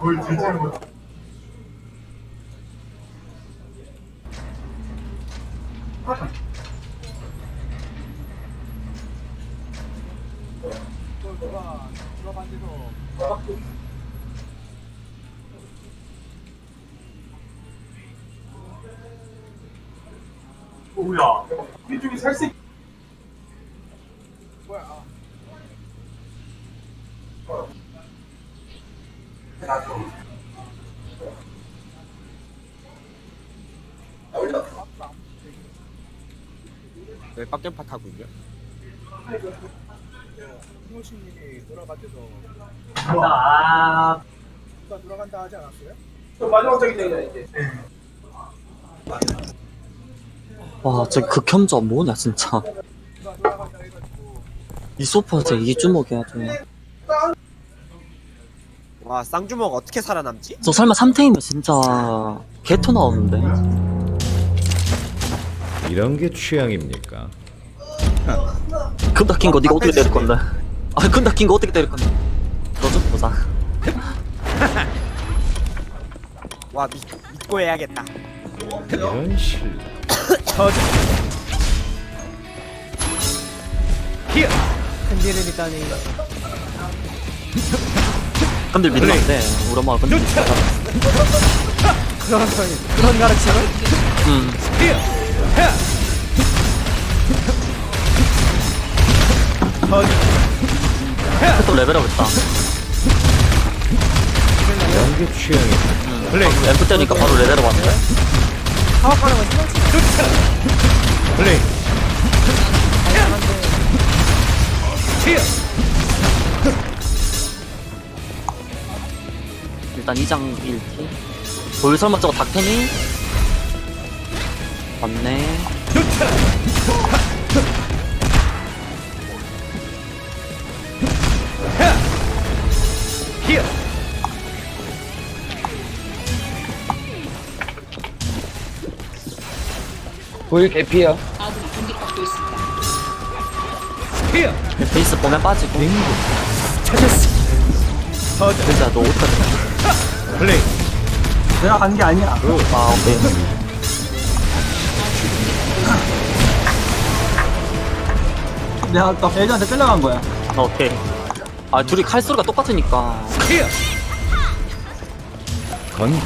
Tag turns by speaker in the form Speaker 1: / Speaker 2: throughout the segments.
Speaker 1: 뭘 뒤지는 거야? 뭐야? 이 살색
Speaker 2: 왜 빡겜파 타고 있냐?
Speaker 3: 신호신님이 돌아가셔서
Speaker 1: 아,
Speaker 3: 누가 돌아간다 하지 않았어요?
Speaker 1: 저 마지막 되냐 이제.
Speaker 4: 와, 저 극혐자 뭐냐, 진짜. 이 소파 진짜 이주먹이야, 저.
Speaker 2: 와 쌍주먹 어떻게 살아남지?
Speaker 4: 저 설마 3탱이면 진짜 개토 나오는데.
Speaker 5: 이런 게 취향입니까?
Speaker 4: 금 닦인 거 니가 어떻게 때릴 건데? 아, 금 닦인 거 어떻게 때릴 건데? 너 좀 보자.
Speaker 2: 와 믿, 믿고 해야겠다
Speaker 5: 이런 실
Speaker 6: 있다니
Speaker 4: 근데 믿으면 안 돼. 우리 엄마가 근데 믿잖아.
Speaker 6: 그런 그런 가르침을
Speaker 4: 음. 또 레벨업 했다.
Speaker 5: 게 취향입니까?
Speaker 4: 플레이. 앰프 때니까 바로 레벨업 왔네.
Speaker 6: 사업하는 건 신경
Speaker 5: 플레이
Speaker 4: 일단 2장 1티. 돌 설마 저거 닥테니? 맞네. 베이스 보면 빠지고. 진짜 너 어떡하지?
Speaker 5: 플레이
Speaker 1: 내가 간게 아니야.
Speaker 4: 아, 오케이.
Speaker 1: 내가 아까 애들한테 끌려간 거야.
Speaker 4: 아, 오케이. 아, 둘이 칼소리가 똑같으니까.
Speaker 5: 건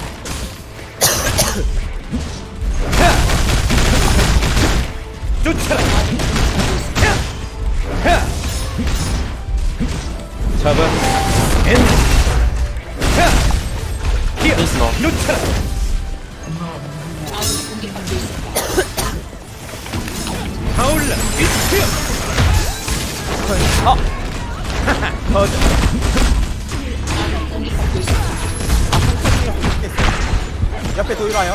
Speaker 5: 잡아
Speaker 4: 너.
Speaker 5: 타올라
Speaker 2: 옆에 도일 와요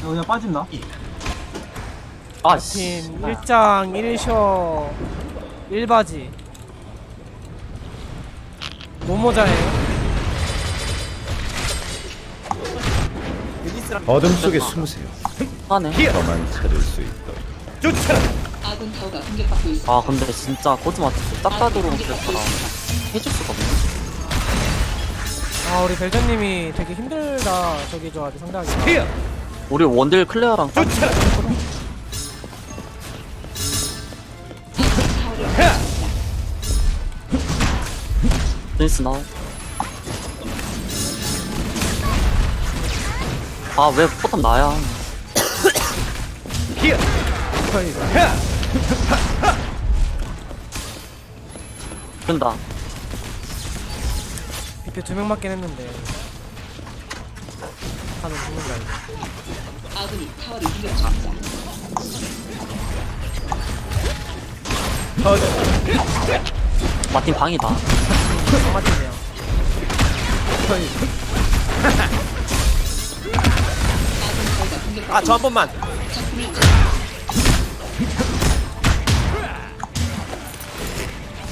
Speaker 1: 이거 그냥 빠진다.
Speaker 4: 아, 씨.
Speaker 6: 팀 1장 1쇼 1바지 모모자예요.
Speaker 5: 어둠 속에 숨으세요.
Speaker 4: 하네.
Speaker 5: 저만 찾을 수 있도록.
Speaker 7: 아군 타워가 공격받고 있습니다.
Speaker 4: 아, 근데 진짜 코즈 마트 딱따도로 그랬더라. 해줄 수가 없네.
Speaker 6: 아 우리 벨전님이 되게 힘들다. 저기 저 아주 상당하게.
Speaker 4: 우리 원딜 클레어랑 베 이스 나. 아, 왜 포탑 나야? 된다.
Speaker 6: 밑에 두명 맞긴 했는데 하는 죽는다 이거
Speaker 7: 아군이 타워를 공격 중입니다.
Speaker 4: 마틴 방이다.
Speaker 7: 아군 타워가 공격받고
Speaker 2: 아저 한 번만.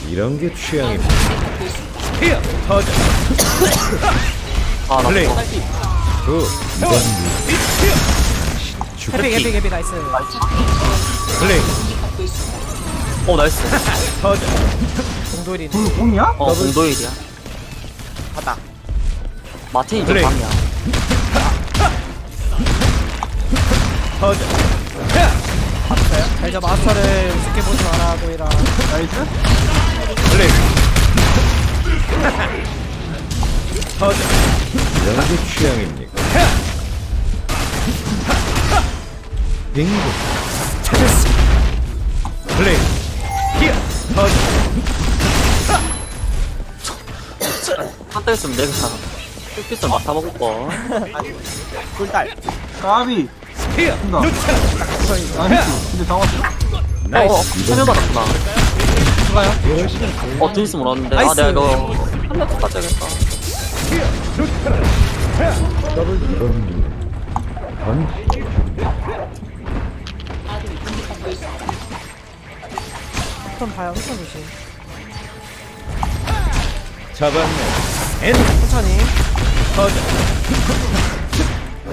Speaker 5: 이런 게 취향입니까?
Speaker 7: 공격받고 있습니다.
Speaker 4: 아, 나
Speaker 5: 플레이.
Speaker 6: 해피 해피 해피 나이스.
Speaker 5: 플레이.
Speaker 7: 있습니다.
Speaker 4: 어 나이스
Speaker 6: 공도일이네.
Speaker 1: 공, 공이야?
Speaker 4: 어 공도일이야.
Speaker 2: 가다.
Speaker 4: 마틴이 좀
Speaker 5: 그래.
Speaker 4: 방이야.
Speaker 6: 자, 이제 마스터를 우습게 보지 마라 도일아
Speaker 1: 나이스.
Speaker 5: 이런 게 취향입니까? 빙고. 플레이
Speaker 4: 한대 있으면 내가 슛pit을 맡아먹을 거
Speaker 2: 꿀달.
Speaker 1: 까비. 된다. 나이스 근데 잡았어?
Speaker 4: 어, 세명 받았구나.
Speaker 6: 누가요?
Speaker 4: 어, 드니스 몰랐는데. 아,
Speaker 6: 나이스.
Speaker 4: 내가 이거 한명더 빠져야겠다.
Speaker 6: 흑턴 봐요 조심
Speaker 5: 잡았네 엔
Speaker 6: 천천히.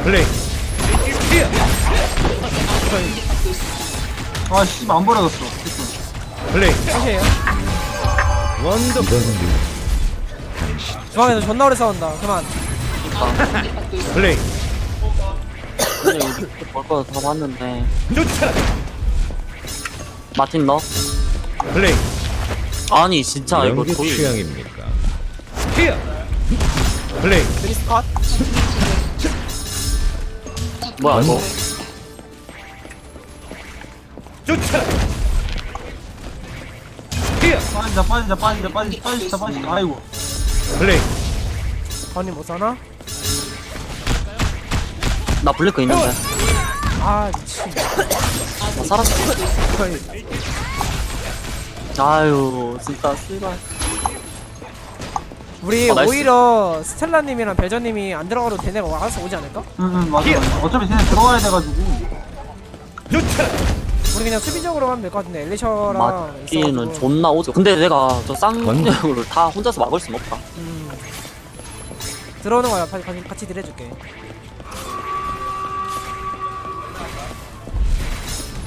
Speaker 5: 플레이.
Speaker 1: 아 씨발 안 버려졌어.
Speaker 5: 플레이.
Speaker 6: 끝이에요.
Speaker 5: 원더풀.
Speaker 6: 중앙에서 존나 오래 싸운다. 그만.
Speaker 5: 플레이.
Speaker 4: 근데 볼거 다 봤는데. 마틴 너?
Speaker 5: 플레이.
Speaker 4: 아니, 진짜 이거 도일.
Speaker 5: 취향입니까? 플레이
Speaker 2: 크리스 컷.
Speaker 4: 뭐야, 이거.
Speaker 1: 빠진다 빠진다 빠진다 빠진다 빠진다 빠진다 아이고
Speaker 5: 플레이
Speaker 6: 건이 못 사나?
Speaker 4: 나 블랙크 있는데.
Speaker 6: 아 미친
Speaker 4: 나 살았어. 아유, 진짜, 씨발.
Speaker 6: 우리
Speaker 4: 어, 나이스.
Speaker 6: 오히려 스텔라님이랑 벨저님이 안 들어가도 걔네가 알아서 오지 않을까?
Speaker 1: 응응 맞아 맞아 어차피 쟤네 들어와야 돼가지고
Speaker 6: 우리 그냥 수비적으로 하면 될 것 같은데 엘리셔랑
Speaker 4: 맞기는
Speaker 6: 있어가지고.
Speaker 4: 존나 오지. 근데 내가 저 쌍욕을 다 혼자서 막을 순 없다.
Speaker 6: 음. 들어오는 거야 같이, 같이, 같이 딜해줄게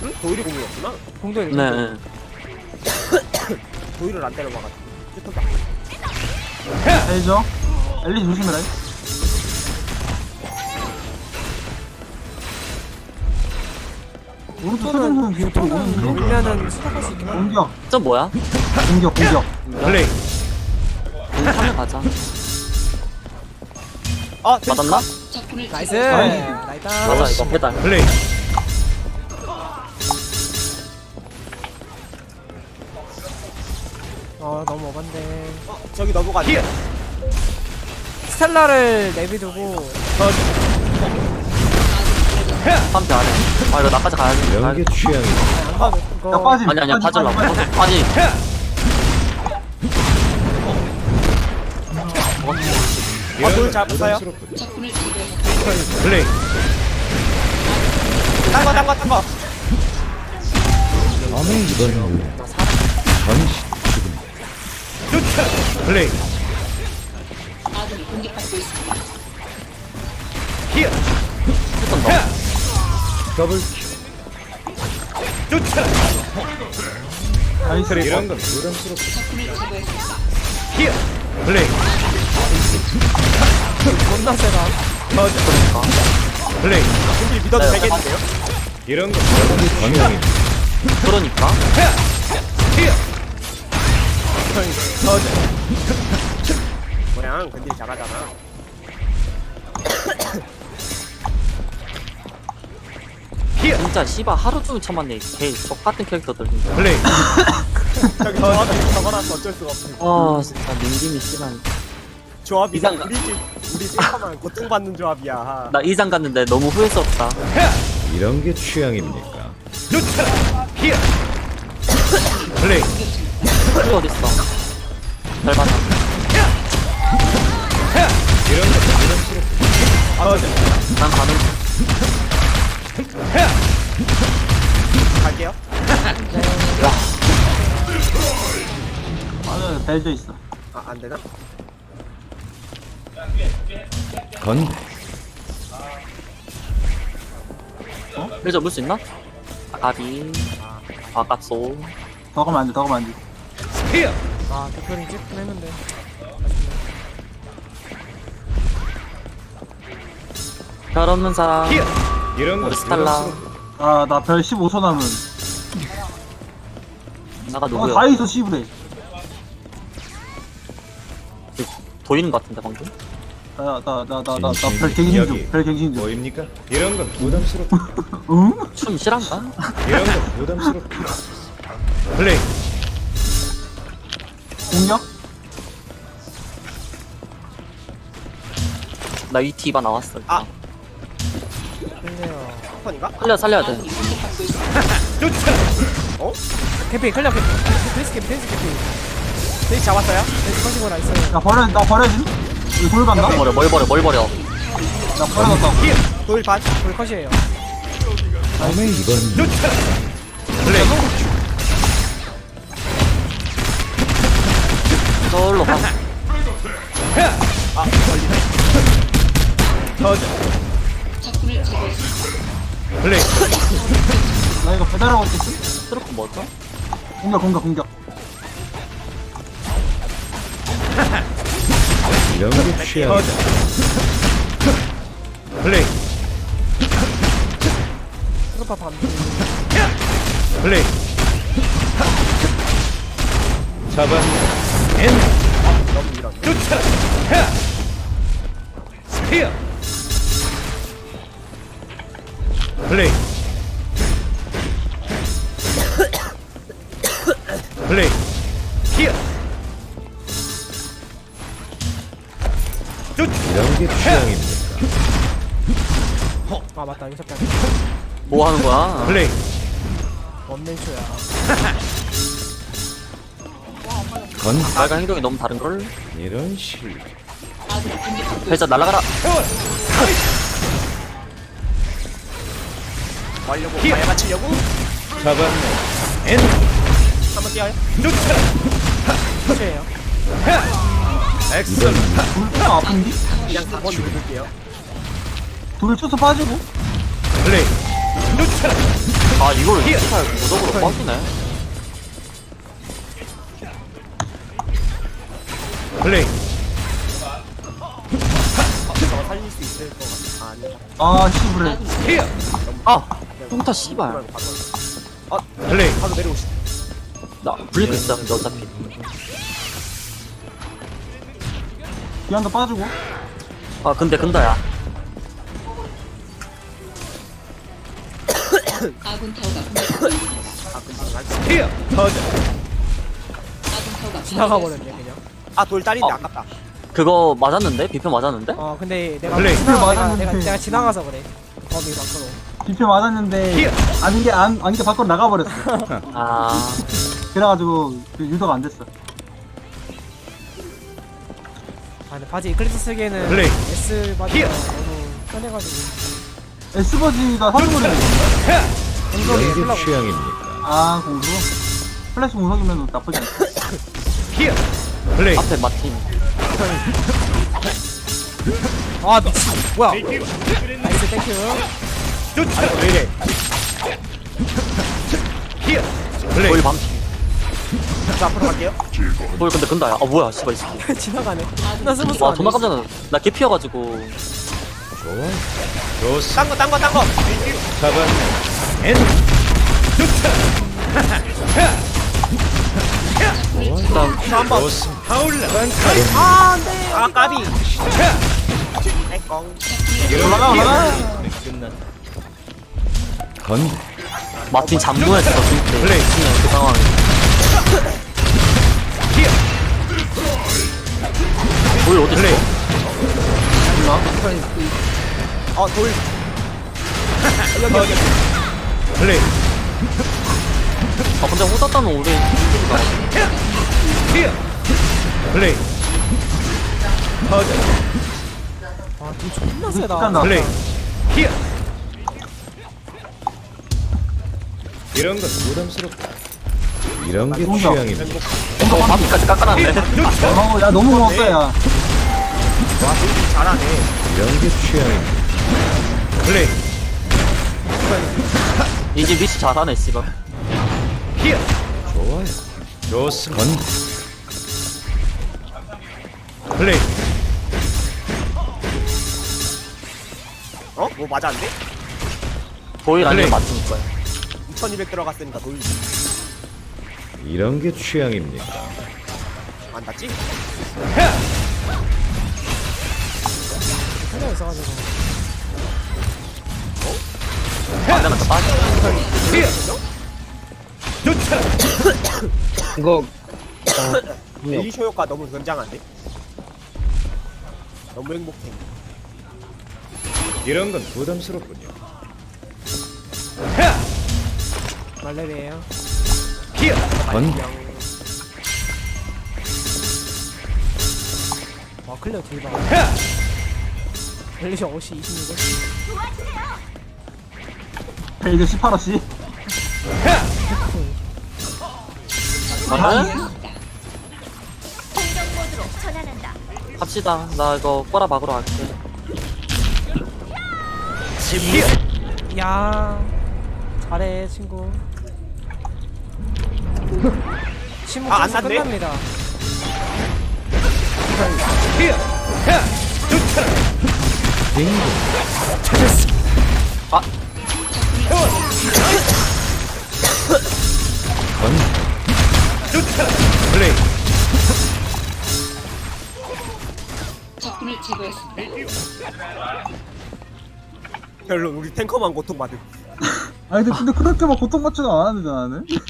Speaker 2: 응? 도일이 공이었구나.
Speaker 6: 공도일
Speaker 4: 네. 네.
Speaker 2: 도일을 안 때려봐가지고. 슈터
Speaker 1: 알죠? 엘리 조심해라 오른쪽 서정선 뒤에 또 오는데
Speaker 6: 밀면은 시작할 수 있긴 해
Speaker 1: 공격
Speaker 4: 저 뭐야?
Speaker 1: 공격 공격
Speaker 5: 플레이
Speaker 4: 우리 카메 가자.
Speaker 2: 아,
Speaker 4: 맞았나?
Speaker 6: 나이스.
Speaker 1: 나이스.
Speaker 4: 맞아, 이거 배달.
Speaker 5: 플레이
Speaker 6: 너무 오반데
Speaker 2: 어, 저기 넘어가자.
Speaker 6: 스텔라를 내비두고
Speaker 4: 한대 안에. 아, 이거 나까지 가야지.
Speaker 5: 이런 게 취향입니까?
Speaker 6: 안 가도
Speaker 1: 야
Speaker 6: 이거
Speaker 1: 빠짐
Speaker 4: 아니, 아니야,
Speaker 1: 빠짐.
Speaker 4: 아니,
Speaker 2: 아.
Speaker 7: 적군을 제거했습니다.
Speaker 5: 플레이
Speaker 2: 딴 거, 딴 거, 딴 거.
Speaker 5: 이건 전시 플레이.
Speaker 7: 아군이 공격받고 있습니다.
Speaker 4: 너.
Speaker 5: 더블킬.
Speaker 1: 나이스
Speaker 5: 이런 건 부담스럽고.
Speaker 7: 적군을 제거했습니다.
Speaker 5: 플레이
Speaker 6: 존나 세다
Speaker 5: 플레이.
Speaker 2: 도일 믿어도
Speaker 4: 네,
Speaker 2: 되겠는데요?
Speaker 5: 이런 건 여러분이 방향입니다
Speaker 4: 그러니까.
Speaker 2: 그냥 근딜 잘하잖아.
Speaker 4: 진짜 씨발 하루 종일 참았네. 개 적같은 캐릭터들 진짜.
Speaker 5: 플레이
Speaker 2: 저기 조합이 적어놨어 어쩔 수가 없어.
Speaker 4: 아 진짜 민김이 씨발.
Speaker 2: 조합이
Speaker 4: 이상가.
Speaker 2: 우리 집 우리 집만 고통받는 조합이야.
Speaker 4: 나 이장 갔는데 너무 후회스럽다.
Speaker 5: 이런 게 취향입니까? 플레이
Speaker 4: 풀이 어딨어? 잘 받아. 건난 가는 중.
Speaker 2: 갈게요.
Speaker 1: 맞아 벨저 있어
Speaker 2: 아, 안 되나?
Speaker 4: 어? 그래 접을 수 있나? 아비. 아깝소.
Speaker 1: 더 가면 안 돼, 더 가면 안 돼.
Speaker 6: 아 대표링 찍긴 했는데
Speaker 4: 별 없는 사람
Speaker 5: 이런 건
Speaker 4: 우리 스탈라
Speaker 1: 아, 나 별 15초 남은.
Speaker 4: 나가
Speaker 1: 어,
Speaker 4: 누구야
Speaker 1: 다 있어, 씨부래.
Speaker 4: 보이는 것 같은데 방금
Speaker 1: 나, 나, 나, 나, 나, 나,
Speaker 5: 진심
Speaker 1: 별 갱신
Speaker 5: 여기.
Speaker 1: 중, 별 갱신 중.
Speaker 5: 보입니까? 이런 건 부담스럽고
Speaker 1: 응?
Speaker 4: 춤 실한가?
Speaker 5: 이런 건 부담스럽고 플레이
Speaker 1: 공격?
Speaker 4: 나 ET가 나왔어.
Speaker 2: 아. 턴인가?
Speaker 4: 살려 살려야 돼
Speaker 7: 있습니다.
Speaker 6: 캠핑 클리어 캠핑 데이스 캠핑 데이스 캠핑
Speaker 2: 데이 잡았어요?
Speaker 6: 데이스 커시고 나이스
Speaker 1: 나 버려, 나 버려진? 이거 돌 간다?
Speaker 4: 뭘 버려 뭘 버려 뭘 버려
Speaker 1: 나 버려졌다고.
Speaker 2: 돌 반?
Speaker 6: 돌 컷이에요
Speaker 5: 다음에 이건 플레이
Speaker 4: 가
Speaker 5: 터져
Speaker 7: 적군을 제거했습니다.
Speaker 5: 플레이
Speaker 1: 나 이거 배달하고 있겠지?
Speaker 4: 트로크 뭐죠?
Speaker 1: 공격, 공격, 공격.
Speaker 5: 이런 게 취향 플레이
Speaker 6: 트로파 반
Speaker 5: 플레이 잡아 엔
Speaker 2: 너무 이런.
Speaker 5: 쫓아라 히어 플레이 플레이 히어 이런 게 취향입니까?
Speaker 6: 아 맞다 잠깐
Speaker 4: 뭐 하는 거야?
Speaker 5: 플레이
Speaker 6: 원맨쇼야
Speaker 5: 건
Speaker 4: 말과 행동이 너무 다른걸?
Speaker 5: 이런 실
Speaker 4: 배자 날아가라
Speaker 2: 하려고 말 맞추려고?
Speaker 5: 잡았네 엔
Speaker 2: 한번 뛰어요?
Speaker 5: 쫓아라
Speaker 6: 컷이에요
Speaker 5: 엑셀
Speaker 1: 돌좀 아픈디?
Speaker 2: 그냥 4번 누를게요.
Speaker 1: 돌 쳐서 빠지고.
Speaker 5: 플레이 쫓아라
Speaker 4: 아 이걸 무적으로 빠지네
Speaker 5: 플레이
Speaker 2: 저 살릴 수 있을 것 같아. 아, 아니.
Speaker 1: 아, 씨부래.
Speaker 5: 히어
Speaker 4: 아 뚱타 씨발
Speaker 2: 바꿔.
Speaker 5: 플레이
Speaker 2: 바로 내려오시.
Speaker 4: 나 불리고 있어 근데 어차피
Speaker 1: 뒤한도 빠지고.
Speaker 4: 아 근데 근다야
Speaker 7: 아군 타워가.
Speaker 2: 아, 거.
Speaker 5: 히어 터져
Speaker 7: 아군 타워가
Speaker 6: 지나가 버렸네 그냥
Speaker 2: 아, 돌 딸인데
Speaker 4: 어.
Speaker 2: 아깝다.
Speaker 4: 그거 맞았는데? 비표 맞았는데?
Speaker 6: 어 근데 내가
Speaker 5: 플레이.
Speaker 6: 지나가 내가,
Speaker 1: 맞았는데.
Speaker 6: 내가, 내가 지나가서 그래 범위 밖으로
Speaker 1: 비표 맞았는데, 게, 안, 아닌 게 밖으로 나가버렸어.
Speaker 4: 아
Speaker 1: 그래가지고, 그 유도가 안 됐어.
Speaker 6: 아 근데 바지 이클립스 쓰기에는
Speaker 5: 플레이.
Speaker 6: S 바지가
Speaker 5: 히어.
Speaker 6: 너무 편해가지고
Speaker 1: S버지가
Speaker 5: 이런
Speaker 6: 흘러고
Speaker 5: 게 취향입니까?
Speaker 1: 아, 공수? 플래시 공석이면 나쁘지.
Speaker 5: 히어 플레이.
Speaker 4: 앞에 마틴
Speaker 6: 아 미친. 뭐야? 나이스 땡큐
Speaker 5: 쫓아라 왜 이래? 플레이.
Speaker 4: 거의 반피
Speaker 2: 저 앞으로 갈게요.
Speaker 4: 뭘 근데 근다야. 아 뭐야 씨발 이 새끼.
Speaker 6: 지나가네. 나 스무스
Speaker 4: 와 존나 깜짝 놀랐 나 개피여가지고.
Speaker 5: 좋아. 좋스
Speaker 2: 딴 거, 딴 거, 딴 거.
Speaker 5: 잡았네 엔 쫓아라
Speaker 4: 일단
Speaker 5: 좋스 하울라
Speaker 2: 아, 까비. 땡꽁.
Speaker 1: 올라가, 올라가.
Speaker 5: 끝났다 건
Speaker 4: 마틴 잠무했어 진짜
Speaker 5: 플레이.
Speaker 4: 그 상황에 뭘 어딨어?
Speaker 5: 플레이
Speaker 2: 어, 돌. 여기.
Speaker 5: 플레이
Speaker 4: 아 근데 호다따는 우리
Speaker 5: 히어 플레이. 터져
Speaker 6: 아뒤 존나 세다.
Speaker 5: 플레이. 히어. 이런 건 부담스럽다. 이런 게
Speaker 1: 공격.
Speaker 5: 취향입니다.
Speaker 4: 어 바퀴까지 깎아놨네.
Speaker 1: 어, 야, 너무 고맙다, 야.
Speaker 2: 와, 돌 잘하네.
Speaker 5: 이런 게 취향입니다. 플레이.
Speaker 4: 이제 미치 잘하네 씨발.
Speaker 5: 히어. 좋아요. 좋습니다. 건. 플레이.
Speaker 2: 어? 뭐 맞았는데?
Speaker 4: 도일 아니면
Speaker 5: 플레이.
Speaker 4: 거야
Speaker 2: 2200 들어갔으니까 돌
Speaker 5: 이런 게 취향입니까?
Speaker 2: 안 닿지?
Speaker 6: 생각 있어가지고
Speaker 4: 안 되면 빠져
Speaker 8: 이거
Speaker 2: 릴리쇼 효과 너무 굉장한데? 너무 행복해.
Speaker 5: 이런 건 부담스럽군요.
Speaker 6: 말레리에요.
Speaker 5: 건.
Speaker 6: 와 클리어 딜봐 벨리시 어시 26을?
Speaker 1: 베이드 18호씨.
Speaker 4: 맞아? 합시다. 나 이거 꼬라 막으러 갈게.
Speaker 6: 야. 잘해 친구. 침묵
Speaker 2: 아,
Speaker 6: 안안
Speaker 2: 닿네?
Speaker 6: 끝납니다
Speaker 2: 별로 우리 탱커만 고통받음
Speaker 1: 아니 근데, 근데 그렇게 막 고통받지는 않았는데 나는.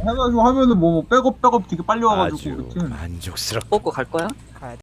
Speaker 1: 해가지고 하면은 뭐 백업 백업 되게 빨리 와가지고
Speaker 5: 아주. 만족스럽.
Speaker 4: 뽑고 갈 거야?
Speaker 6: 가야